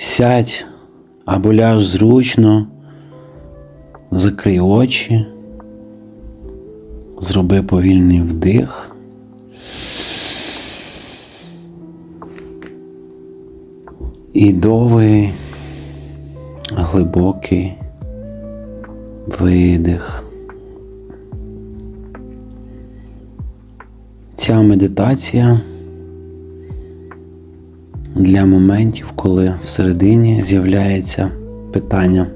Сядь або ляж зручно, закрий очі, зроби повільний вдих. І довгий, глибокий видих. Ця медитація для моментів, коли всередині з'являється питання,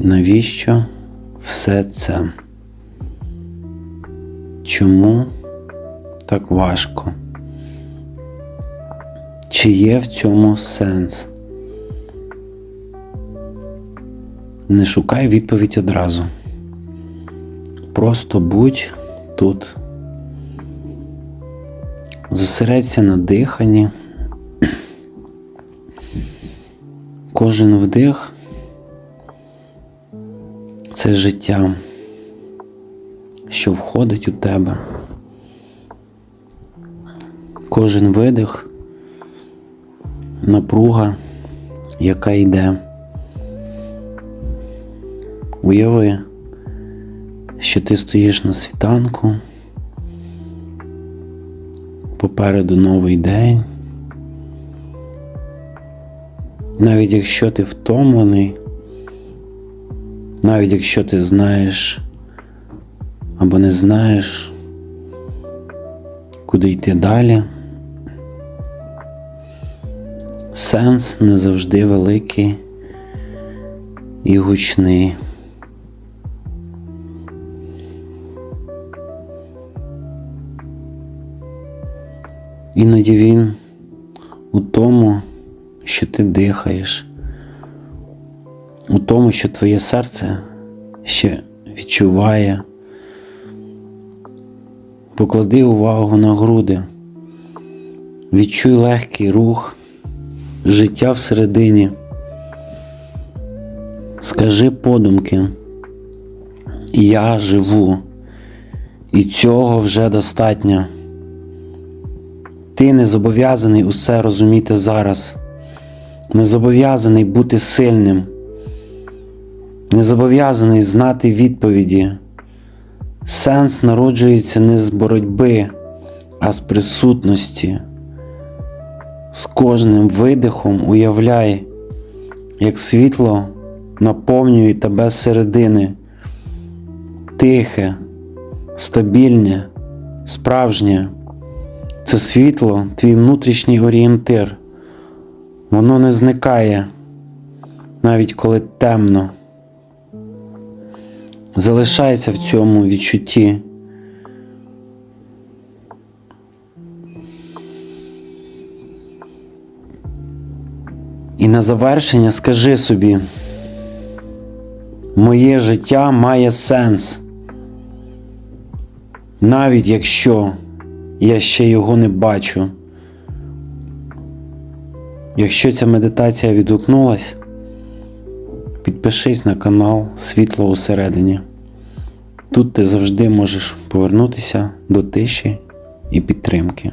навіщо все це? Чому так важко? Чи є в цьому сенс? Не шукай відповідь одразу. Просто будь тут. Зосередься на диханні. Кожен вдих це життя, що входить у тебе. Кожен видих напруга, яка йде. Уяви, що ти стоїш на світанку, попереду новий день. Навіть якщо ти втомлений, навіть якщо ти знаєш або не знаєш, куди йти далі, сенс не завжди великий і гучний. Іноді він у тому, що ти дихаєш, у тому, що твоє серце ще відчуває. Поклади увагу на груди, відчуй легкий рух, життя всередині. Скажи подумки, я живу, і цього вже достатньо. Ти не зобов'язаний усе розуміти зараз, не зобов'язаний бути сильним, не зобов'язаний знати відповіді. Сенс народжується не з боротьби, а з присутності. З кожним видихом уявляй, як світло наповнює тебе зсередини, тихе, стабільне, справжнє. Це світло, твій внутрішній орієнтир. Воно не зникає, навіть коли темно. Залишайся в цьому відчутті. І на завершення скажи собі, моє життя має сенс, навіть якщо я ще його не бачу. Якщо ця медитація відгукнулась, підпишись на канал Світло усередині. Тут ти завжди можеш повернутися до тиші і підтримки.